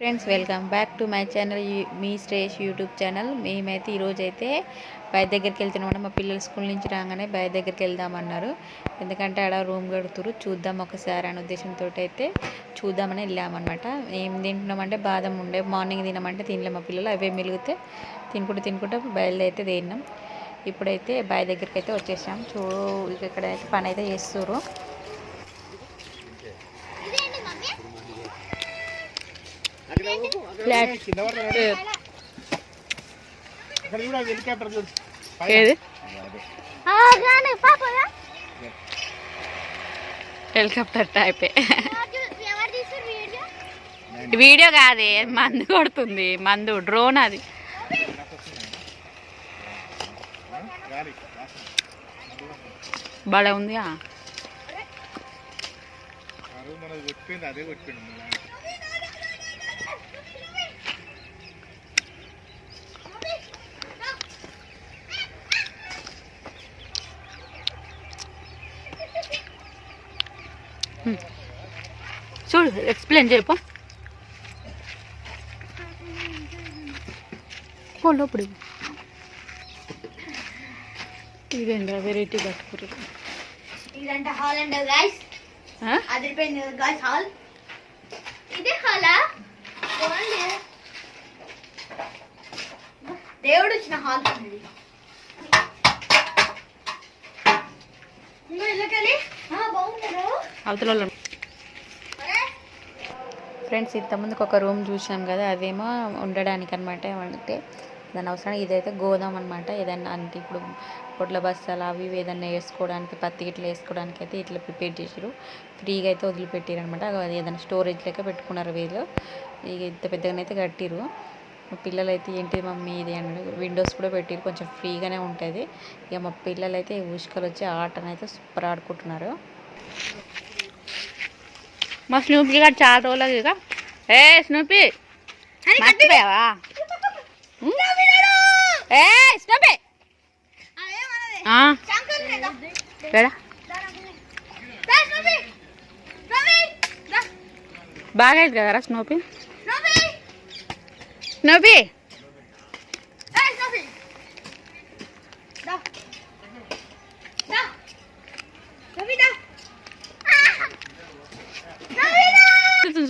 Friends welcome back to my channel me Shresh YouTube channel మేమైతే ఈరోజు అయితే బయట దగ్గరికి వెళ్తున్నాం మా పిల్లలు స్కూల్ నుంచి రాగానే బయట దగ్గరికి వెళ్దామన్నారు. ఎందుకంటే ఆడ రూమ్ కడుతురు చూద్దాం ఒకసారి అనే ఉద్దేశంతో అయితే చూద్దామని వెళ్ళామన్నమాట. ఏం తింటున్నామంటే బాదం ఉండే మార్నింగ్ తినమంటే తినలే మా పిల్లలు. అవే మిలిగితే తినుకుంటూ తినుకుంటూ బయలుదైతే తిన్నాం. ఇప్పుడైతే బాయ్ దగ్గరికి అయితే వచ్చేసాం. చూ ఇక్కడ అయితే పని అయితే చేస్తున్నారు హెలికాప్టర్ చూడు. ఏది? హెలికాప్టర్ టైపే వీడియో? కాదే మందు కొడుతుంది మందు డ్రోన్ అది. భలే ఉంది అదే ఎక్స్ప్లెయిన్ చేయపో. లోపడి. ఇదేంద్రా వెరైటీ పట్టుకురు ఇదంటే హాల్ అండి గైస్ అదిరిపోయింది గైస్ హాల్ ఇదే హాలా దేవుడు వచ్చిన హాల్ అవతల ఫ్రెండ్స్ ఇంతకుముందుకు ఒక రూమ్ చూసాం కదా అదేమో ఉండడానికి అనమాట అంటే దాని అవసరం ఇదైతే గోదాం అనమాట ఏదైనా అంటే ఇప్పుడు పొట్ల బస్తాలు అవి ఇవి ఏదైనా వేసుకోవడానికి పత్తి ఇట్లా వేసుకోవడానికి అయితే ఇట్లా ప్రిపేర్ చేసారు ఫ్రీగా అయితే వదిలిపెట్టారు అనమాట ఏదైనా స్టోరేజ్ లెక్క పెట్టుకున్నారు వీళ్ళు. ఇక ఇంత పెద్దగానైతే కట్టిరు పిల్లలు అయితే ఏంటి మమ్మీ ఇది అని విండోస్ కూడా పెట్టిరు కొంచెం ఫ్రీగానే ఉంటుంది. ఇక మా పిల్లలు అయితే ఉసుకలు వచ్చి ఆటనైతే సూపర్ ఆడుకుంటున్నారు. మా స్నూపీ గారు చాలా రోజులు ఇక ఏ స్నూపీ మర్చిపోయావా? ఏ స్నూపీ? బాగా కదరా స్నూపీ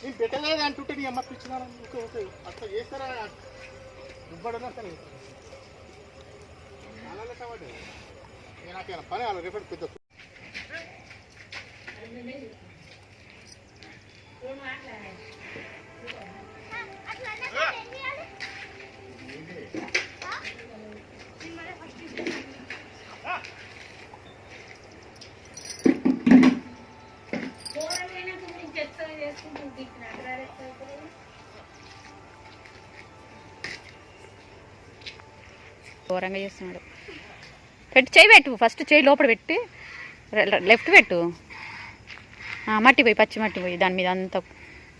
నేను పెట్టలేదు అంటుంటే నీ అమ్మ పిచ్చినాను ఓకే ఓకే అట్లా చేస్తారా? దుబ్బడనా సరే అలా నేను నాకు పని అలా రేపటి పెద్ద ఘోరంగా చేస్తున్నాడు. పెట్టు చేయి పెట్టు ఫస్ట్ చేయి లోపల పెట్టి లెఫ్ట్ పెట్టు. ఆ, మట్టి పోయి పచ్చి మట్టి పోయి దాని మీద అంతా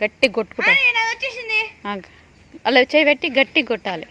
గట్టి కొట్టుకుంటా. అలా చేయి పెట్టి గట్టి కొట్టాలి.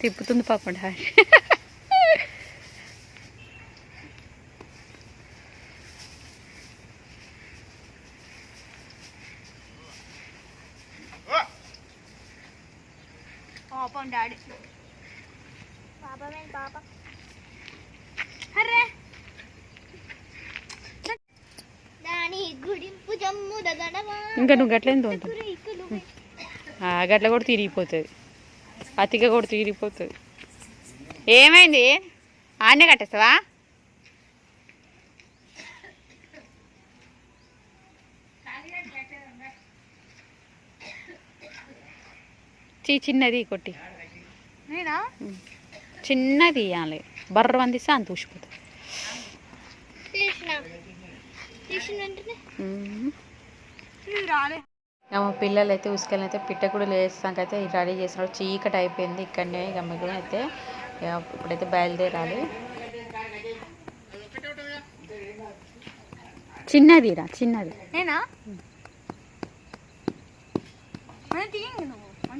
తిప్పుతుంది పాపం డాడీ పాపం డాడీ. పాపమే పాప? అర్రే దాని గుడింపు జమ్ము దగడమా ఇంకా నువ్వు గట్లేం తోలుతావు గట్ల కూడా తిరిగిపోతుంది. అతిక కూడా తీరిపోతుంది ఏమైంది? ఆనే కట్టేస్తావా? చిన్నది కొట్టి. చిన్నది ఇవ్వాలి బర్ర అందిస్తే అంత ఊసిపోతుంది. మా పిల్లలు అయితే ఉసుకలు అయితే పిట్ట కూడా లేస్తాకైతే రెడీ చేసినారు. చీకటి అయిపోయింది ఇక్కడనే ఇక మిగిలిన అయితే ఇప్పుడైతే బయలుదేరాలి. చిన్నదిరా చిన్నది. నేనా?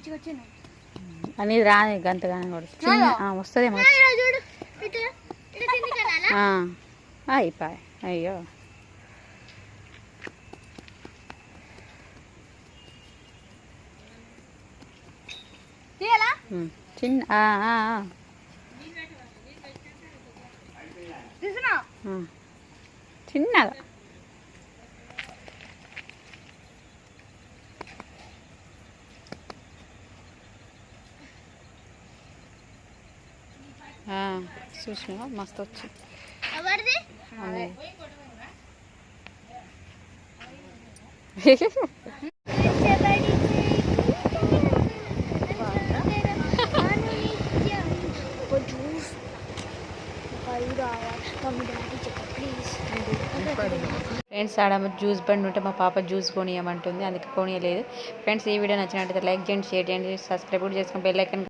వచ్చింది. అనేది రాదు గంతగానే కూడా. చిన్న ఆ, అయిపోయి. అయ్యో. చిన్న. చిన్నగా ఆ, చూసినావా? మస్తు వచ్చి ఎవరిది ఫ్రెండ్స్ ఆడ జ్యూస్ బండి ఉంటే మా పాప జ్యూస్ కొనియమంటుంది అందుకే కొనియలేదు. ఫ్రెండ్స్ ఈ వీడియో నచ్చినట్టయితే లైక్ చేయండి షేర్ చేయండి సబ్స్క్రైబ్ కూడా చేసుకుని బెల్ ఐకన్